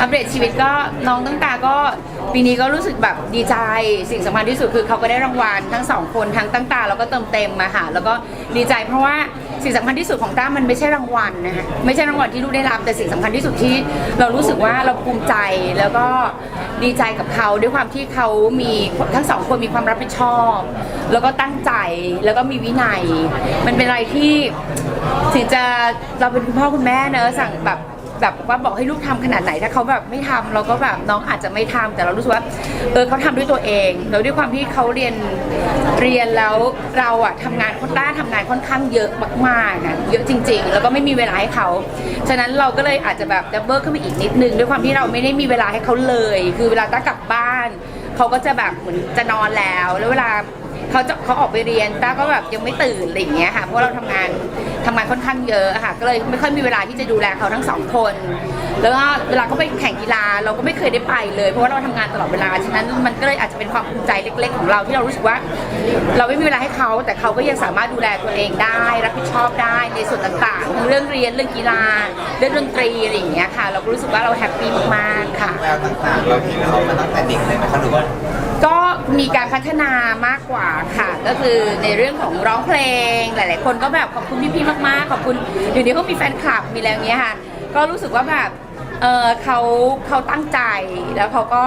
อัปเดตชีวิตก็น้องตั้งตาก็ปีนี้ก็รู้สึกแบบดีใจสิ่งสำคัญที่สุดคือเขาก็ได้รางวัลทั้งสองคนทั้งตั้งตาแล้วก็เติมเต็มมาค่ะแล้วก็ดีใจเพราะว่าสิ่งสำคัญที่สุดของต้ามันไม่ใช่รางวัลนะคะไม่ใช่รางวัลที่ลูกได้รับแต่สิ่งสำคัญที่สุดที่เรารู้สึกว่าเราภูมิใจแล้วก็ดีใจกับเขาด้วยความที่เขามีทั้งสองคนมีความรับผิดชอบ แล้วก็ตั้งใจแล้วก็มีวินัย มันเป็นอะไรที่ ถึงจะเราเป็นคุณพ่อคุณแม่เนอะสั่งแบบ แบบว่าบอกให้ลูกทำขนาดไหนถ้าเขาแบบไม่ทำเราก็แบบน้องอาจจะไม่ทำแต่เรารู้สึกว่าเออเขาทำด้วยตัวเองแล้วด้วยความที่เขาเรียนเรียนแล้วเราอะทำงานคนต้าทำงานค่อนข้างเยอะมากๆอะเยอะจริง ๆ แล้วก็ไม่มีเวลาให้เขาฉะนั้นเราก็เลยอาจจะแบบดับเบิลขึ้นไปอีกนิดนึงด้วยความที่เราไม่ได้มีเวลาให้เขาเลย คือเวลาต้ากลับบ้านเขาก็จะแบบเหมือนจะนอนแล้วแล้วเวลาเขาจะเขาออกไปเรียนต้าก็แบบยังไม่ตื่นอะไรอย่างเงี้ยค่ะเพราะเราทำงานทำงานค่อนข้างเยอะค่ะก็เลยไม่ค่อยมีเวลาที่จะดูแลเขาทั้งสองคน แล้วก็เวลาเขาไปแข่งกีฬาเราก็ไม่เคยได้ไปเลย เพราะว่าเราทำงานตลอดเวลาฉะนั้นมันก็เลยอาจจะเป็นความภูมิใจเล็ก ๆ ของเราที่เรารู้สึกว่า เราไม่มีเวลาให้เขาแต่เขาก็ยังสามารถดูแลตัวเองได้ รับผิดชอบได้ในส่วนต่างๆ เรื่องเรียนเรื่องกีฬา เรื่องดนตรีอะไรอย่างเงี้ยค่ะ เราก็รู้สึกว่าเราแฮปปี้มากๆค่ะแววต่างๆเราเห็นเขามาตั้งแต่เด็กเลยไหมคะหรือว่าก็มีการพัฒนามากกว่าค่ะ ก็คือในเรื่องของร้องเพลงหลาย ๆ คนก็แบบขอบคุณพี่ๆมากๆขอบคุณเดี๋ยวนี้เขามีแฟนคลับมีอะไรอย่างเงี้ยค่ะ ก็รู้สึกว่าแบบเออเขาเขาตั้งใจแล้วเขาก็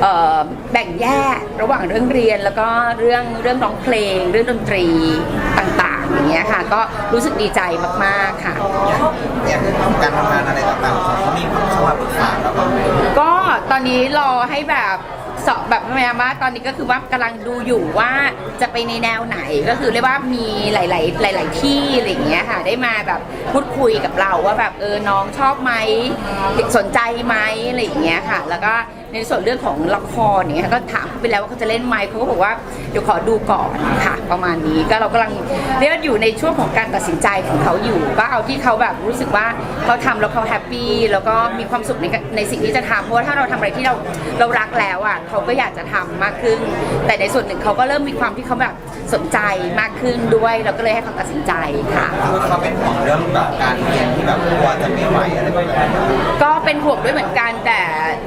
เอ่อแบ่งแยกระหว่างเรื่องเรียนแล้วก็เรื่องเรื่องร้องเพลง เรื่องดนตรีต่างๆอย่างเงี้ยค่ะ ก็รู้สึกดีใจมากๆค่ะ อย่างการทำงานอะไรต่างๆเขามีเข้ามาปรึกษาเราบ้างไหม ก็ตอนนี้รอให้แบบ สอบแบบแม่ว่าตอนนี้ก็คือว่ากำลังดูอยู่ว่าจะไปในแนวไหนก็คือเรียกว่ามีหลาย ๆ หลาย ๆ ที่อะไรอย่างเงี้ยค่ะ ได้มาแบบพูดคุยกับเราว่าแบบเออน้องชอบไหมสนใจไหมอะไรอย่างเงี้ยค่ะ แล้วก็ ในส่วนเรื่องของละครเนี่ยก็ถามเขาไปแล้วว่าเขาจะเล่นไหมเขาก็บอกว่าเดี๋ยวขอดูก่อนค่ะ ประมาณนี้ก็เรากำลังเรียกว่าอยู่ในช่วงของการตัดสินใจของเขาอยู่ก็เอาที่เขาแบบรู้สึกว่าเขาทำแล้วเขาแฮปปี้แล้วก็มีความสุขในในสิ่งที่จะทำเพราะว่าถ้าเราทำอะไรที่เราเรารักแล้วอะเขาก็อยากจะทำมากขึ้น แต่ในส่วนหนึ่งเขาก็เริ่มมีความที่เขาแบบสนใจมากขึ้นด้วยเราก็เลยให้เขาตัดสินใจค่ะ คือเขาเป็นห่วงเรื่องแบบการเรียนที่แบบกลัวจะไม่ไหวอะไรแบบนี้ ก็เป็นห่วงด้วยเหมือนกันแต่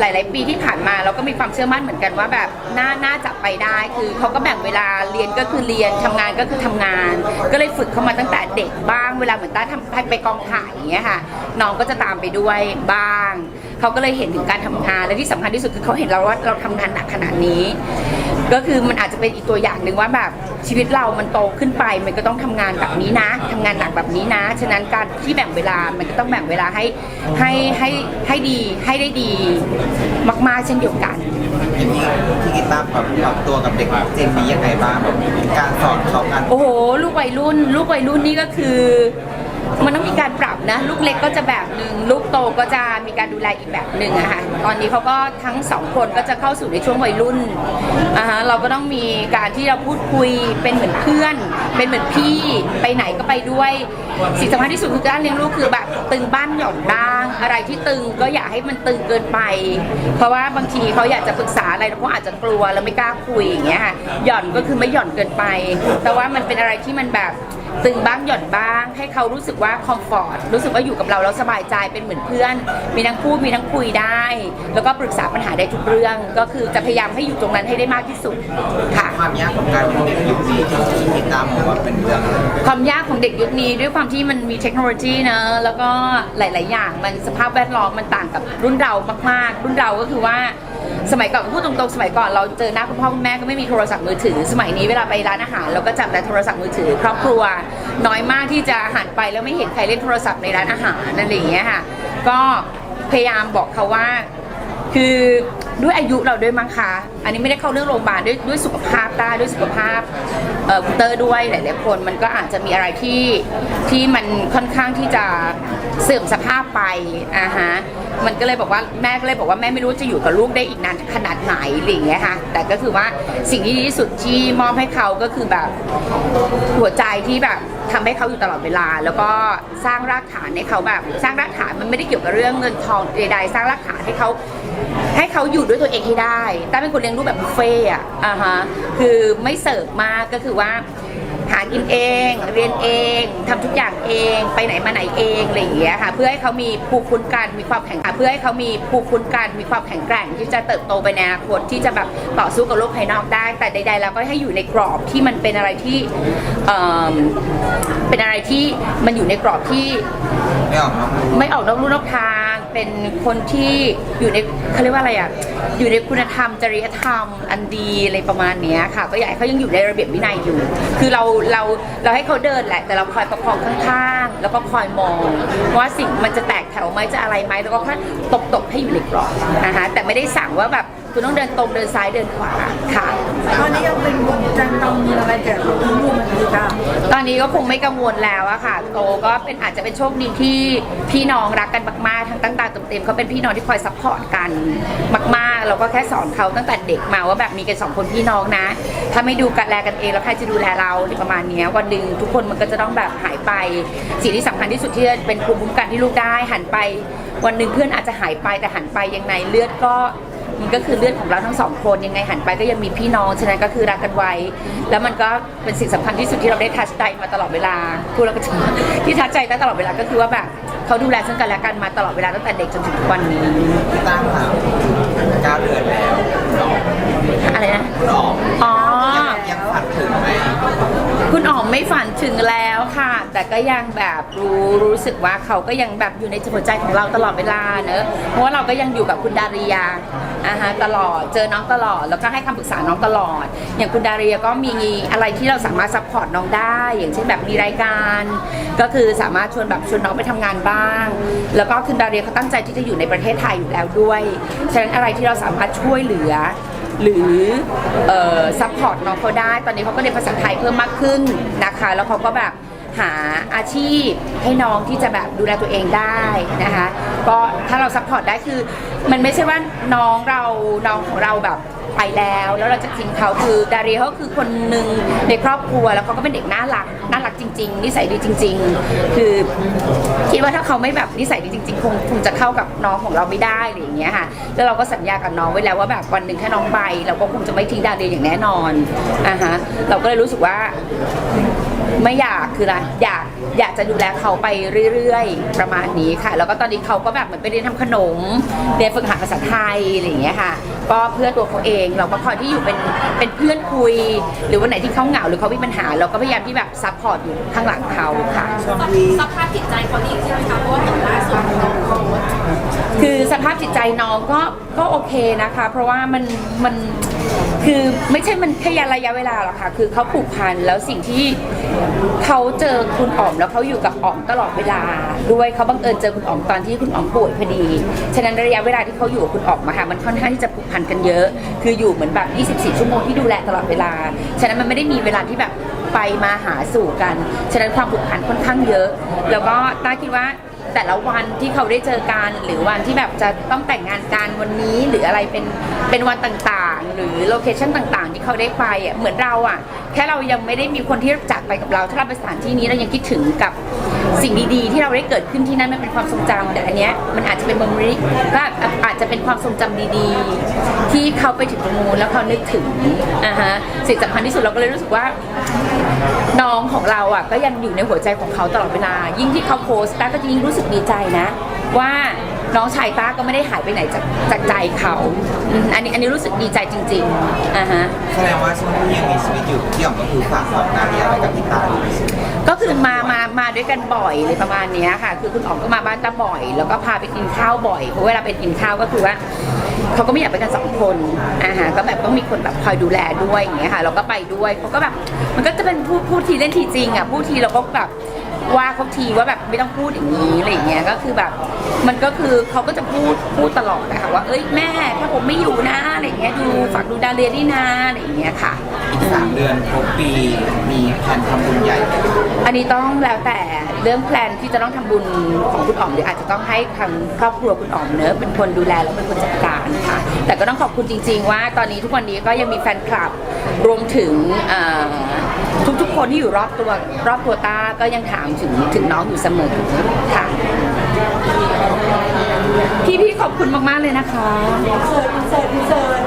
หลาย ๆ ปีที่ผ่านมาเราก็มีความเชื่อมั่นเหมือนกันว่าแบบน่าน่าจะไปได้ คือเขาก็แบ่งเวลาเรียนก็คือเรียนทำงานก็คือทำงาน ก็เลยฝึกเข้ามาตั้งแต่เด็กบ้างเวลาเหมือนต้าทำไปกองถ่ายอย่างเงี้ยค่ะน้องก็จะตามไปด้วยบ้าง เขาก็เลยเห็นถึงการทำงานและที่สำคัญที่สุดคือเขาเห็นเราว่าเราทำงานหนักขนาดนี้ ก็คือมันอาจจะเป็นอีกตัวอย่างหนึ่งว่าแบบชีวิตเรามันโตขึ้นไป มันก็ต้องทำงานแบบนี้นะทำงานหนักแบบนี้นะ ฉะนั้นการที่แบ่งเวลามันก็ต้องแบ่งเวลาให้ให้ให้ให้ดีให้ได้ดีมากๆเช่นเดียวกันอย่างนี้ที่กีตาร์ปรับปรับตัวกับเด็กเจนนี้ยังไงบ้างแบบการสอนเขาการโอ้โหลูกวัยรุ่น ลูกวัยรุ่นนี่ก็คือ มันต้องมีการปรับนะ ลูกเล็กก็จะแบบหนึ่งลูกโตก็จะมีการดูแลอีกแบบหนึ่งอะค่ะตอนนี้เขาก็ทั้งสองคนก็จะเข้าสู่ในช่วงวัยรุ่นอ่าฮะเราก็ต้องมีการที่เราพูดคุยเป็นเหมือนเพื่อน เป็นเหมือนพี่ไปไหนก็ไปด้วยสิ่งสำคัญที่สุดคือการเลี้ยงลูกคือแบบตึงบ้านหย่อนบ้าง อะไรที่ตึงก็อย่าให้มันตึงเกินไป เพราะว่าบางทีเขาอยากจะปรึกษาอะไรแล้วเขาอาจจะกลัวแล้วไม่กล้าคุยอย่างเงี้ยค่ะหย่อนก็คือไม่หย่อนเกินไป แต่ว่ามันเป็นอะไรที่มันแบบ ตึงบ้างหย่อนบ้าง ให้เขารู้สึกว่าคอมฟอร์ตรู้สึกว่าอยู่กับเราแล้วสบายใจเป็นเหมือนเพื่อน มีทั้งพูดมีทั้งคุยได้ แล้วก็ปรึกษาปัญหาได้ทุกเรื่อง ก็คือจะพยายามให้อยู่ตรงนั้นให้ได้มากที่สุดค่ะ ความยากของการเป็นเด็กยุคนี้ที่กีตาร์มองว่าเป็นเรื่องอะไรความยากของเด็กยุคนี้ด้วยความที่มันมีเทคโนโลยีนะแล้วก็หลาย ๆ อย่างมันสภาพแวดล้อมมันต่างกับรุ่นเรามาก ๆ รุ่นเราก็คือว่า สมัยก่อนพูดตรงๆสมัยก่อนเราเจอหน้าคุณพ่อคุณแม่ก็ไม่มีโทรศัพท์มือถือ สมัยนี้เวลาไปร้านอาหารเราก็จับแต่โทรศัพท์มือถือ ครอบครัว น้อยมากที่จะหันไปแล้วไม่เห็นใครเล่นโทรศัพท์ในร้านอาหารนั่นอะไรอย่างเงี้ยค่ะก็พยายามบอกเขาว่าคือ ด้วยอายุเราด้วยมั้งคะอันนี้ไม่ได้เข้าเรื่องโรงพยาบาลด้วยด้วยสุขภาพตาด้วยสุขภาพเอ่อคุณเตอร์ด้วยหลายๆคนมันก็อาจจะมีอะไรที่ที่มันค่อนข้างที่จะเสื่อมสภาพไปอ่าฮะมันก็เลยบอกว่าแม่ก็เลยบอกว่าแม่ไม่รู้จะอยู่กับลูกได้อีกนานขนาดไหนอะไรอย่างเงี้ยค่ะแต่ก็คือว่าสิ่งที่ดีที่สุดที่มอบให้เขาก็คือแบบหัวใจที่แบบทำให้เขาอยู่ตลอดเวลา แล้วก็สร้างรากฐานให้เขาแบบ สร้างรากฐานมันไม่ได้เกี่ยวกับเรื่องเงินทองใดๆสร้างรากฐานให้เขา ให้เขาอยู่ด้วยตัวเองให้ได้ต้าเป็นคนเลี้ยงลูกแบบบุฟเฟ่ต์อะอ่าฮะคือไม่เสิร์ฟมากก็คือว่า หากินเอง เรียนเองทำทุกอย่างเอง ไปไหนมาไหนเองอะไรอย่างเงี้ยค่ะ เพื่อให้เขามีภูมิคุ้มกันมีความแข็งเพื่อให้เขามีภูมิคุ้มกันมีความแข็งแกร่งที่จะเติบโตไปในอนาคตที่จะแบบต่อสู้กับโลกภายนอกได้ แต่ใด ๆ แล้วก็ให้อยู่ในกรอบที่มันเป็นอะไรที่เอิ่มเป็นอะไรที่มันอยู่ในกรอบที่ ไม่ออกมาพูดไม่ออกนอกลู่นอกทาง เป็นคนที่อยู่ในเขาเรียกว่าอะไรอะอยู่ในคุณธรรมจริยธรรมอันดีอะไรประมาณเนี้ยค่ะ ก็อยากให้เขายังอยู่ในระเบียบวินัยอยู่ คือเราเราเราให้เขาเดินแหละ แต่เราคอยประคองข้างๆ แล้วก็คอยมองว่าสิ่งมันจะแตกแถวไหมจะอะไรไหมแล้วก็ค่อยตบตบๆให้อยู่ในกรอบนะคะแต่ไม่ได้สั่งว่าแบบคุณต้องเดินตรงเดินซ้ายเดินขวาค่ะ ตอนนี้ยังเป็นจังกังวลอะไรเกี่ยวกับลูกมันดีจ้าตอนนี้ก็คงไม่กังวลแล้วอะค่ะ โตก็เป็นอาจจะเป็นโชคดีที่พี่น้องรักกันมากๆทั้งตั้งตาเต็มๆเขาเป็นพี่น้องที่คอยซัพพอร์ตกันมากๆ เราก็แค่สอนเขาตั้งแต่เด็กมาว่าแบบมีกันสองคนพี่น้องนะ ถ้าไม่ดูกันแลกันเองแล้วใครจะดูแลเราหรือประมาณนี้วันหนึ่งทุกคนมันก็จะต้องแบบหายไป สิ่งที่สำคัญที่สุดที่จะเป็นภูมิคุ้มกันที่ลูกได้หันไป วันหนึ่งเพื่อนอาจจะหายไปแต่หันไปยังไงเลือดก็มันก็คือเลือดของเราทั้งสองคนยังไงหันไปก็ยังมีพี่น้องฉะนั้นก็คือรักกันไว้ แล้วมันก็เป็นสิ่งสำคัญที่สุดที่เราได้ทัชใจมาตลอดเวลาพูดแล้วก็ที่ทัชใจได้ตลอดเวลาก็คือว่าแบบ เขาดูแลซึ่งกันและกันมาตลอดเวลาตั้งแต่เด็กจนถึงทุกวันนี้ พี่ตั้งค่ะเก้าเดือนแล้วคุณออกอะไรนะ คุณออกอ๋อ ยังยังฝันถึงไหม คุณอ๋อมไม่ฝันถึงแล้วค่ะ แต่ก็ยังแบบรู้รู้สึกว่าเขาก็ยังแบบอยู่ในหัวใจของเราตลอดเวลาเนอะเพราะว่าเราก็ยังอยู่กับคุณดาริยาอ่าฮะตลอดเจอน้องตลอดแล้วก็ให้คำปรึกษาน้องตลอด อย่างคุณดาริยาก็มีอะไรที่เราสามารถซัพพอร์ตน้องได้ อย่างเช่นแบบมีรายการ ก็คือสามารถชวนแบบชวนน้องไปทำงานบ้าง แล้วก็คุณดาริยาเขาตั้งใจที่จะอยู่ในประเทศไทยอยู่แล้วด้วยฉะนั้นอะไรที่เราสามารถช่วยเหลือ หรือเอ่อซัพพอร์ตน้องเขาได้ ตอนนี้เขาก็เรียนภาษาไทยเพิ่มมากขึ้นนะคะ แล้วเขาก็แบบหาอาชีพให้น้องที่จะแบบดูแลตัวเองได้นะคะ ก็ถ้าเราซัพพอร์ตได้คือ มันไม่ใช่ว่าน้องเราน้องของเราแบบ ไปแล้ว แล้วเราจะทิ้งเขาคือดาริเขาคือคนหนึ่งในครอบครัวแล้วเขาก็เป็นเด็กน่ารักน่ารักจริง ๆ นิสัยดีจริง ๆ คือคิดว่าถ้าเขาไม่แบบนิสัยดีจริง ๆ คงคงจะเข้ากับน้องของเราไม่ได้อะไรอย่างเงี้ยค่ะแล้วเราก็สัญญากับน้องไว้แล้วว่าแบบวันหนึ่งถ้าน้องไป เราก็คงจะไม่ทิ้งดาเรียอย่างแน่นอนอ่าฮะเราก็เลยรู้สึกว่าไม่อยากคืออะไรอยากอยากจะดูแลเขาไปเรื่อยๆ ประมาณนี้ค่ะ แล้วก็ตอนนี้เขาก็แบบเหมือนไปเรียนทำขนมเรียนฝึกหัดภาษาไทยอะไรอย่างเงี้ยค่ะ ก็เพื่อตัวเขาเองเราก็คอยที่อยู่เป็นเป็นเพื่อนคุย หรือวันไหนที่เขาเหงาหรือเขามีปัญหา เราก็พยายามที่แบบซัพพอร์ตอยู่ข้างหลังเขาค่ะช่วงที่สภาพจิตใจเขาดีขึ้นไหมคะเพราะว่าเหมือนล่าสุดน้องเขาคือสภาพจิตใจน้องก็ก็โอเคนะคะ เพราะว่ามันมันคือไม่ใช่มันแค่ระยะเวลาหรอกค่ะ คือเขาผูกพันแล้วสิ่งที่ เขาเจอคุณอ๋อมแล้วเขาอยู่กับอ๋อมตลอดเวลา ด้วยเขาบังเอิญเจอคุณอ๋อมตอนที่คุณอ๋อมป่วยพอดี ฉะนั้นระยะเวลาที่เขาอยู่กับคุณอ๋อมมาค่ะมันค่อนข้างที่จะผูกพันกันเยอะ คืออยู่เหมือนแบบ 24 ชั่วโมงที่ดูแลตลอดเวลา ฉะนั้นมันไม่ได้มีเวลาที่แบบไปมาหาสู่กัน ฉะนั้นความผูกพันค่อนข้างเยอะ แล้วก็ต้าคิดว่า แต่ละวันที่เขาได้เจอกัน หรือวันที่แบบจะต้องแต่งงานกันวันนี้หรืออะไรเป็นเป็นวันต่างๆ หรือโลเคชั่นต่างๆ ที่เขาได้ไปอะเหมือนเราอะแค่เรายังไม่ได้มีคนที่จากไปกับเรา ถ้าเราไปสถานที่นี้เรายังคิดถึงกับสิ่งดีๆ ที่เราได้เกิดขึ้นที่นั่นมันเป็นความทรงจำแต่อันเนี้ยมันอาจจะเป็น memory ก็อาจจะเป็นความทรงจำดีๆ ที่เขาไปถึงตรงนู้นแล้วเขานึกถึงอ่าฮะสิ่งสำคัญที่สุดเราก็เลยรู้สึกว่า น้องของเราอะก็ยังอยู่ในหัวใจของเขาตลอดเวลา ยิ่งที่เขาโพสต์ต้าก็จะยิ่งรู้สึกดีใจนะ ว่าน้องชายต้าก็ไม่ได้หายไปไหนจากจากใจเขาอืมอันนี้อันนี้รู้สึกดีใจจริงๆอ่าฮะ แสดงว่าช่วงที่ยังมีชีวิตอยู่พี่อ๋อมก็คือฝากความนาเรียไว้กับพี่ตั้งก็คือมามาม มาด้วยกันบ่อยเลยประมาณเนี้ยค่ะ คือคุณอ๋อมก็มาบ้านตาบ่อย แล้วก็พาไปกินข้าวบ่อยเพราะเวลาไปกินข้าวก็คือว่าเขาก็ไม่อยากไปกันสองคนอาหารก็แบบต้องมีคนแบบคอยดูแลด้วยอย่างเงี้ยค่ะเราก็ไปด้วยเขาก็แบบมันก็จะเป็นพูดพูดทีเล่นทีจริงอะพูดทีเราก็แบบ ว่าเขาทีว่าแบบไม่ต้องพูดอย่างนี้อะไรอย่างเงี้ยก็คือแบบ มันก็คือเขาก็จะพูดพูดตลอดนะคะว่าเอ้ยแม่ถ้าผมไม่อยู่นะอะไรอย่างเงี้ยดูฝากดูดาเรียด้วยนะอะไรอย่างเงี้ยค่ะ อีกสามเดือนครบปีมีแผนทำบุญใหญ่ไหมอันนี้ต้องแล้วแต่เรื่องแพลนที่จะต้องทำบุญของคุณอ๋อมหรืออาจจะต้องให้ทางครอบครัวคุณอ๋อมเนอะเป็นคนดูแลแล้วเป็นคนจัดการค่ะ แต่ก็ต้องขอบคุณจริง ๆ ว่าตอนนี้ทุกวันนี้ก็ยังมีแฟนคลับรวมถึงเอ่อทุกๆคนที่อยู่รอบตัวรอบตัวต้าก็ยังถามงถึงถึงน้องอยู่เสมอค่ะ พี่ๆขอบคุณมากๆเลยนะคะ เสิร์ฟเสิร์ฟ